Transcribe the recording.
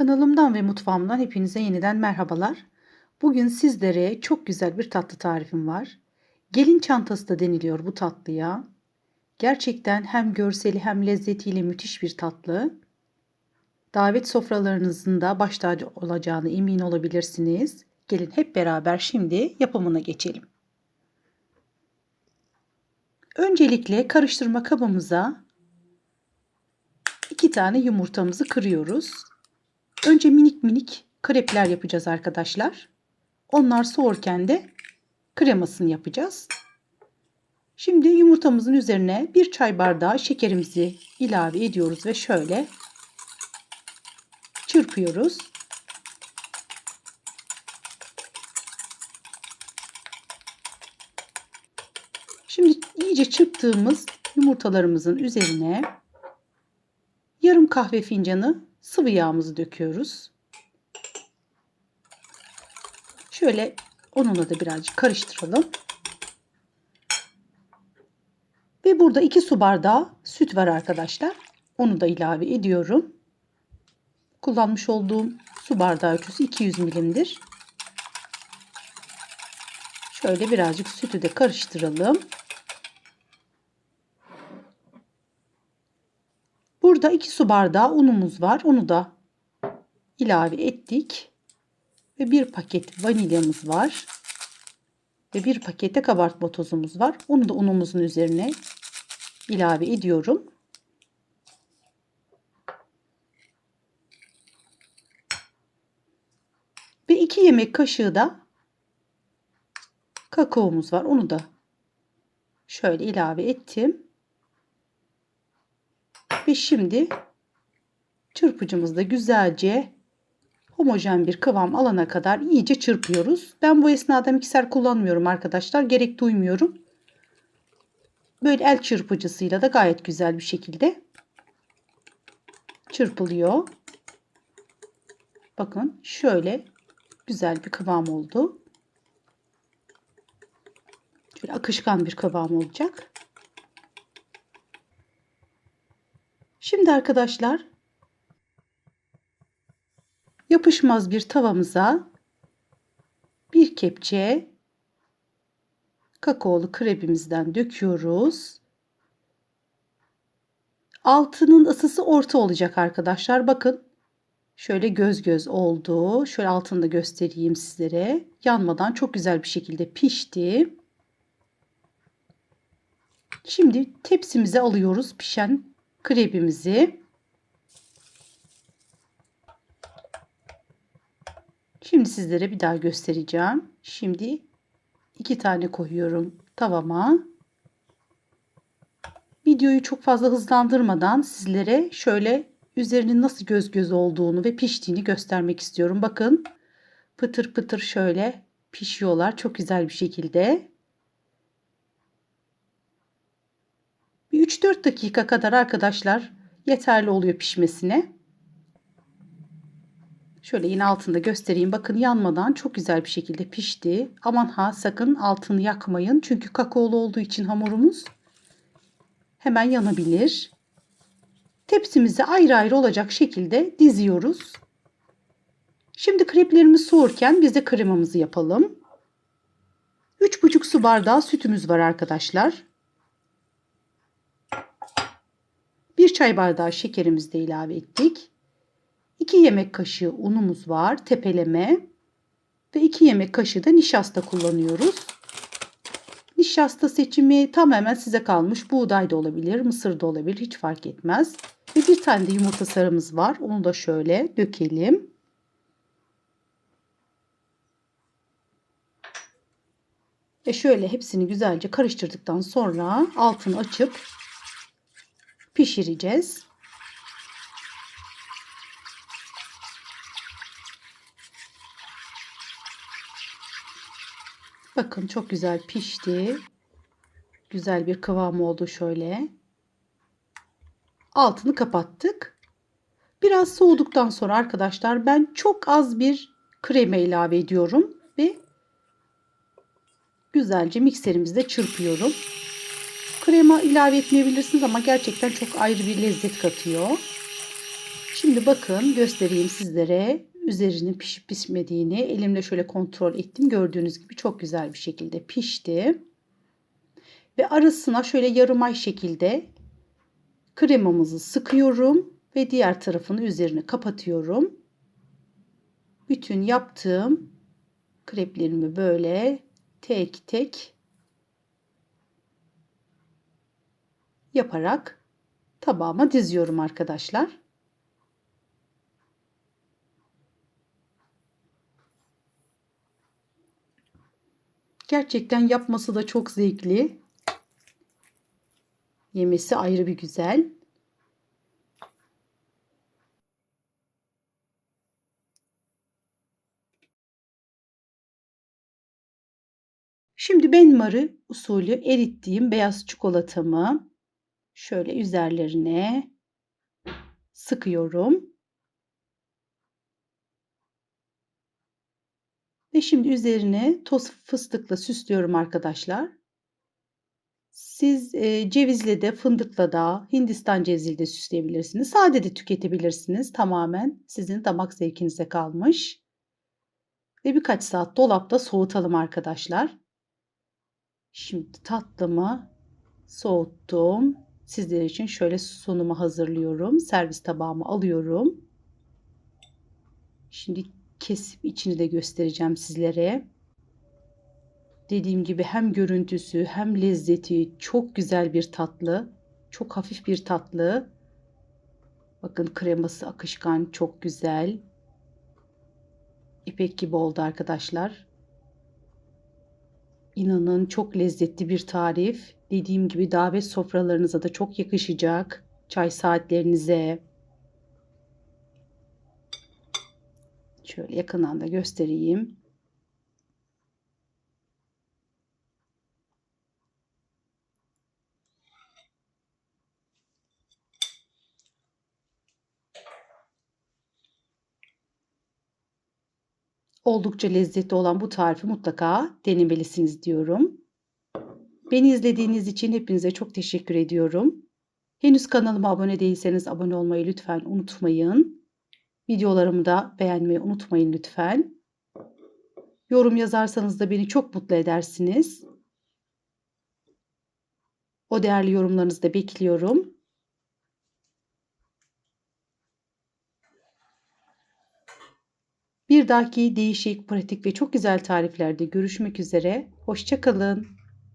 Kanalımdan ve mutfağımdan hepinize yeniden merhabalar. Bugün sizlere çok güzel bir tatlı tarifim var. Gelin çantası da deniliyor bu tatlıya. Gerçekten hem görseli hem lezzetiyle müthiş bir tatlı. Davet sofralarınızın da baş tacı olacağını emin olabilirsiniz. Gelin hep beraber şimdi yapımına geçelim. Öncelikle karıştırma kabımıza iki tane yumurtamızı kırıyoruz. Önce minik minik krepler yapacağız arkadaşlar. Onlar soğurken de kremasını yapacağız. Şimdi yumurtamızın üzerine bir çay bardağı şekerimizi ilave ediyoruz ve şöyle çırpıyoruz. Şimdi iyice çırptığımız yumurtalarımızın üzerine yarım kahve fincanı sıvı yağımızı döküyoruz. Şöyle onunla da birazcık karıştıralım. Ve burada 2 su bardağı süt var arkadaşlar. Onu da ilave ediyorum. Kullanmış olduğum su bardağı ölçüsü 200 milimdir. Şöyle birazcık sütü de karıştıralım. Burada 2 su bardağı unumuz var. Onu da ilave ettik. Ve bir paket vanilyamız var. Ve bir pakette kabartma tozumuz var. Onu da unumuzun üzerine ilave ediyorum. Ve 2 yemek kaşığı da kakaomuz var. Onu da şöyle ilave ettim. Ve şimdi çırpıcımızda güzelce homojen bir kıvam alana kadar iyice çırpıyoruz. Ben bu esnada mikser kullanmıyorum arkadaşlar. Gerek duymuyorum. Böyle el çırpıcısıyla da gayet güzel bir şekilde çırpılıyor. Bakın şöyle güzel bir kıvam oldu. Şöyle akışkan bir kıvam olacak. Şimdi arkadaşlar yapışmaz bir tavamıza bir kepçe kakaolu krebimizden döküyoruz. Altının ısısı orta olacak arkadaşlar. Bakın şöyle göz göz oldu. Şöyle altını da göstereyim sizlere. Yanmadan çok güzel bir şekilde pişti. Şimdi tepsimize alıyoruz pişen krebimizi. Şimdi sizlere bir daha göstereceğim. Şimdi iki tane koyuyorum tavama. Videoyu çok fazla hızlandırmadan sizlere şöyle üzerinin nasıl göz göz olduğunu ve piştiğini göstermek istiyorum. Bakın pıtır pıtır şöyle pişiyorlar çok güzel bir şekilde. Bir 3-4 dakika kadar arkadaşlar yeterli oluyor pişmesine. Şöyle yine altında göstereyim. Bakın yanmadan çok güzel bir şekilde pişti. Aman ha sakın altını yakmayın. Çünkü kakaolu olduğu için hamurumuz hemen yanabilir. Tepsimizi ayrı ayrı olacak şekilde diziyoruz. Şimdi kreplerimiz soğurken biz de kremamızı yapalım. 3,5 su bardağı sütümüz var arkadaşlar. 1 çay bardağı şekerimizi de ilave ettik. 2 yemek kaşığı unumuz var tepeleme ve 2 yemek kaşığı da nişasta kullanıyoruz. Nişasta seçimi tamamen size kalmış. Buğday da olabilir, mısır da olabilir hiç fark etmez. Ve bir tane de yumurta sarımız var. Onu da şöyle dökelim. Ve şöyle hepsini güzelce karıştırdıktan sonra altını açıp pişireceğiz. Bakın çok güzel pişti. Güzel bir kıvam oldu şöyle. Altını kapattık. Biraz soğuduktan sonra arkadaşlar ben çok az bir krema ilave ediyorum ve güzelce mikserimizde çırpıyorum. Krema ilave etmeyebilirsiniz ama gerçekten çok ayrı bir lezzet katıyor. Şimdi bakın göstereyim sizlere üzerinin pişip pişmediğini elimle şöyle kontrol ettim. Gördüğünüz gibi çok güzel bir şekilde pişti. Ve arasına şöyle yarım ay şekilde kremamızı sıkıyorum ve diğer tarafını üzerine kapatıyorum. Bütün yaptığım kreplerimi böyle tek tek yaparak tabağıma diziyorum arkadaşlar. Gerçekten yapması da çok zevkli. Yemesi ayrı bir güzel. Şimdi benmarı usulü erittiğim beyaz çikolatamı şöyle üzerlerine sıkıyorum. Ve şimdi üzerine toz fıstıkla süslüyorum arkadaşlar. Siz e, cevizle de fındıkla da Hindistan ceviziyle de süsleyebilirsiniz. Sade de tüketebilirsiniz. Tamamen sizin damak zevkinize kalmış. Ve birkaç saat dolapta soğutalım arkadaşlar. Şimdi tatlımı soğuttum. Sizler için şöyle sunumu hazırlıyorum. Servis tabağıma alıyorum. Şimdi kesip içini de göstereceğim sizlere. Dediğim gibi hem görüntüsü hem lezzeti çok güzel bir tatlı. Çok hafif bir tatlı. Bakın kreması akışkan çok güzel. İpek gibi oldu arkadaşlar. İnanın çok lezzetli bir tarif. Dediğim gibi davet sofralarınıza da çok yakışacak. Çay saatlerinize. Şöyle yakından da göstereyim. Oldukça lezzetli olan bu tarifi mutlaka denemelisiniz diyorum. Beni izlediğiniz için hepinize çok teşekkür ediyorum. Henüz kanalıma abone değilseniz abone olmayı lütfen unutmayın. Videolarımı da beğenmeyi unutmayın lütfen. Yorum yazarsanız da beni çok mutlu edersiniz. O değerli yorumlarınızı da bekliyorum. Bir dahaki değişik, pratik ve çok güzel tariflerde görüşmek üzere. Hoşçakalın.